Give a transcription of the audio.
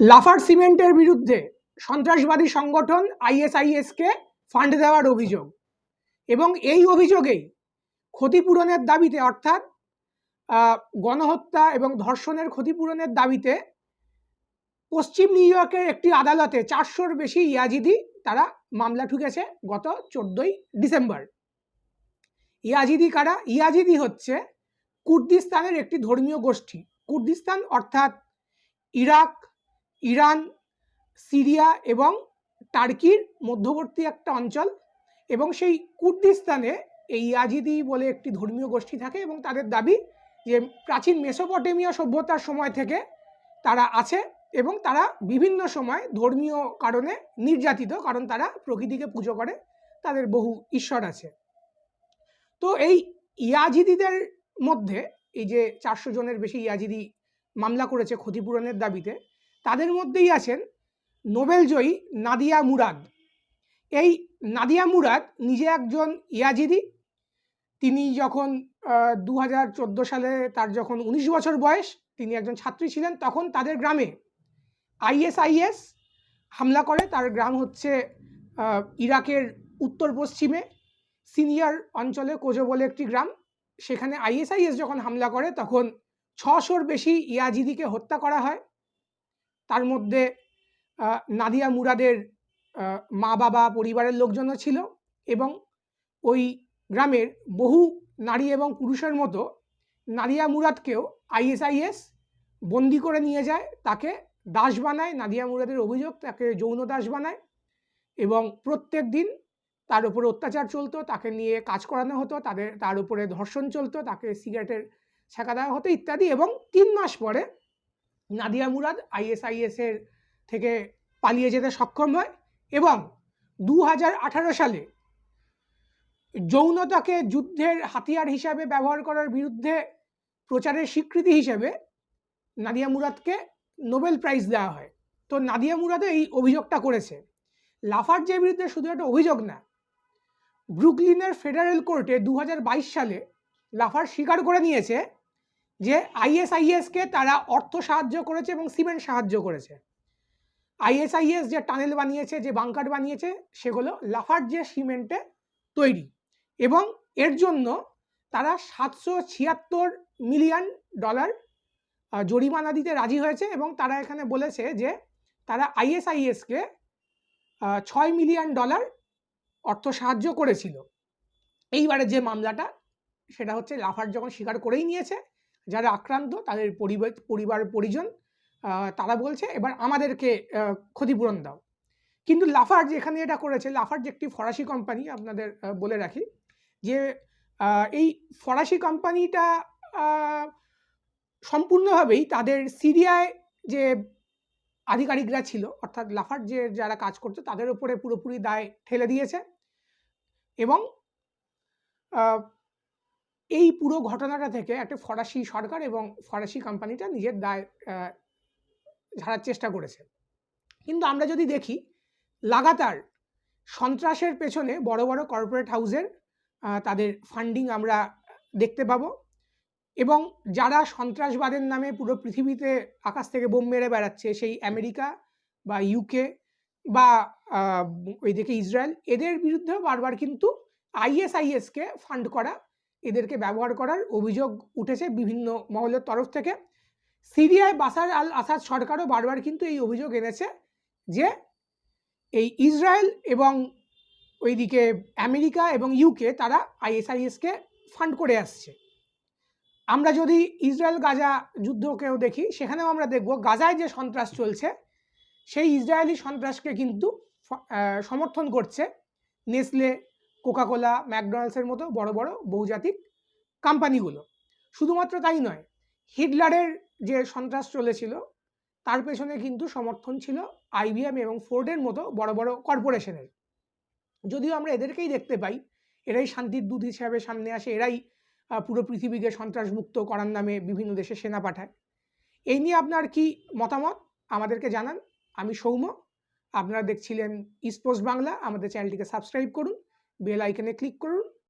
Lafarge সিমেন্টের বিরুদ্ধে সন্ত্রাসবাদী সংগঠন আইএসআইএসকে ফান্ড দেওয়ার অভিযোগ এবং এই অভিযোগেই ক্ষতিপূরণের দাবিতে অর্থাৎ গণহত্যা এবং ধর্ষণের ক্ষতিপূরণের দাবিতে পশ্চিম নিউ ইয়র্কের একটি আদালতে চারশোর বেশি ইয়াজিদি তারা মামলা ঠুকেছে গত চোদ্দই ডিসেম্বর। ইয়াজিদি কারা? ইয়াজিদি হচ্ছে কুর্দিস্তানের একটি ধর্মীয় গোষ্ঠী। কুর্দিস্তান অর্থাৎ ইরাক ইরান, সিরিয়া এবং টার্কির মধ্যবর্তী একটা অঞ্চল এবং সেই কুর্দিস্তানে এই ইয়াজিদি বলে একটি ধর্মীয় গোষ্ঠী থাকে এবং তাদের দাবি যে প্রাচীন মেসোপটেমীয় সভ্যতার সময় থেকে তারা আছে এবং তারা বিভিন্ন সময় ধর্মীয় কারণে নির্যাতিত, কারণ তারা প্রকৃতিকে পুজো করে, তাদের বহু ঈশ্বর আছে। তো এই ইয়াজিদিদের মধ্যে এই যে চারশো জনের বেশি ইয়াজিদি মামলা করেছে ক্ষতিপূরণের দাবিতে তাদের মধ্যেই আছেন নোবেলজয়ী নাদিয়া মুরাদ। এই নাদিয়া মুরাদ নিজে একজন ইয়াজিদি। তিনি যখন দু হাজার চোদ্দ সালে তার যখন উনিশ বছর বয়স, তিনি একজন ছাত্রী ছিলেন, তখন তাদের গ্রামে আইএসআইএস হামলা করে। তার গ্রাম হচ্ছে ইরাকের উত্তর পশ্চিমে, সিনিয়র অঞ্চলে কোজো বলে একটি গ্রাম। সেখানে আইএসআইএস যখন হামলা করে, তখন ছশোর বেশি ইয়াজিদিকে হত্যা করা হয়। তার মধ্যে নাদিয়া মুরাদের মা বাবা পরিবারের লোকজনও ছিল এবং ওই গ্রামের বহু নারী এবং পুরুষের মতো নাদিয়া মুরাদকেও আইএসআইএস বন্দি করে নিয়ে যায়। তাকে দাস বানায়, নাদিয়া মুরাদের অভিযোগ, তাকে যৌন দাস বানায় এবং প্রত্যেক দিন তার উপরে অত্যাচার চলতো, তাকে নিয়ে কাজ করানো হতো, তাদের, তার উপরে ধর্ষণ চলতো, তাকে সিগারেটের ছেঁকা দেওয়া হতো ইত্যাদি এবং তিন মাস পরে নাদিয়া মুরাদ আইএসআইএস এর থেকে পালিয়ে যেতে সক্ষম হয় এবং দু হাজার আঠারো সালে যৌনতাকে যুদ্ধের হাতিয়ার হিসাবে ব্যবহার করার বিরুদ্ধে প্রচারের স্বীকৃতি হিসেবে নাদিয়া মুরাদকে নোবেল প্রাইজ দেওয়া হয়। তো নাদিয়া মুরাদও এই অভিযোগটা করেছে। লাফার্জের বিরুদ্ধে শুধু একটা অভিযোগ না, ব্রুকলিনের ফেডারেল কোর্টে দু হাজার বাইশ সালে লাফার স্বীকার করে নিয়েছে যে আইএসআইএসকে তারা অর্থ সাহায্য করেছে এবং সিমেন্ট সাহায্য করেছে। আইএসআইএস যে টানেল বানিয়েছে, যে বাংকার বানিয়েছে, সেগুলো লাফার যে সিমেন্টে তৈরি এবং এর জন্য তারা সাতশো ছিয়াত্তর মিলিয়ন ডলার জরিমানা দিতে রাজি হয়েছে এবং তারা এখানে বলেছে যে তারা আইএসআইএসকে ছয় মিলিয়ন ডলার অর্থ সাহায্য করেছিল। এইবারে যে মামলাটা, সেটা হচ্ছে লাফার যখন স্বীকার করেই নিয়েছে যারা আক্রান্ত তাদের পরিবার পরিবার পরিজন তারা বলছে, এবার আমাদেরকে ক্ষতিপূরণ দাও। কিন্তু লাফার যেখানে এটা করেছে, লাফার যে একটি ফরাসি কোম্পানি আপনাদের বলে রাখি, যে এই ফরাসি কোম্পানিটা সম্পূর্ণভাবেই তাদের সিরিয়ায় যে আধিকারিকরা ছিল, অর্থাৎ লাফার যে, যারা কাজ করতো, তাদের উপরে পুরোপুরি দায় ঠেলে দিয়েছে এবং এই পুরো ঘটনাটা থেকে একটা ফরাসি সরকার এবং ফরাসি কোম্পানিটা নিজের দায় ঝাড়ার চেষ্টা করেছে। কিন্তু আমরা যদি দেখি, লাগাতার সন্ত্রাসের পেছনে বড় বড় কর্পোরেট হাউসের তাদের ফান্ডিং আমরা দেখতে পাব এবং যারা সন্ত্রাসবাদের নামে পুরো পৃথিবীতে আকাশ থেকে বোম মেরে বেড়াচ্ছে, সেই আমেরিকা বা ইউকে বা ওইদিকে ইসরায়েল, এদের বিরুদ্ধেও বারবার কিন্তু আইএসআইএসকে ফান্ড করা এদেরকে ব্যবহার করার অভিযোগ উঠেছে বিভিন্ন মহলের তরফ থেকে। সিরিয়ায় বাসার আল আসাদ সরকারও বারবার কিন্তু এই অভিযোগ এনেছে যে এই ইসরায়েল এবং ওইদিকে আমেরিকা এবং ইউকে তারা আইএসআইএসকে ফান্ড করে আসছে। আমরা যদি ইসরায়েল গাজা যুদ্ধকেও দেখি, সেখানেও আমরা দেখব গাজায় যে সন্ত্রাস চলছে, সেই ইসরায়েলি সন্ত্রাসকে কিন্তু সমর্থন করছে। নেসলে কোকাকোলা, ম্যাকডোনাল্ডসের মতো বড় বড় বহুজাতিক কোম্পানিগুলো। শুধুমাত্র তাই নয়, হিটলারের যে সন্ত্রাস চলেছিল, তার পেছনে কিন্তু সমর্থন ছিল আইবিএম এবং ফোর্ডের মতো বড় বড় কর্পোরেশনের। যদিও আমরা এদেরকেই দেখতে পাই, এরাই শান্তির দূত হিসাবে সামনে আসে, এরাই পুরো পৃথিবীকে সন্ত্রাসমুক্ত করার নামে বিভিন্ন দেশে সেনা পাঠায়। এই নিয়ে আপনার কি মতামত? আমাদেরকে জানান। আমি সৌম্য। আপনারা দেখছিলেন ইস্পোস্ট বাংলা আমাদের চ্যানেলটিকে সাবস্ক্রাইব করুন। বেল আইকনে ক্লিক করুন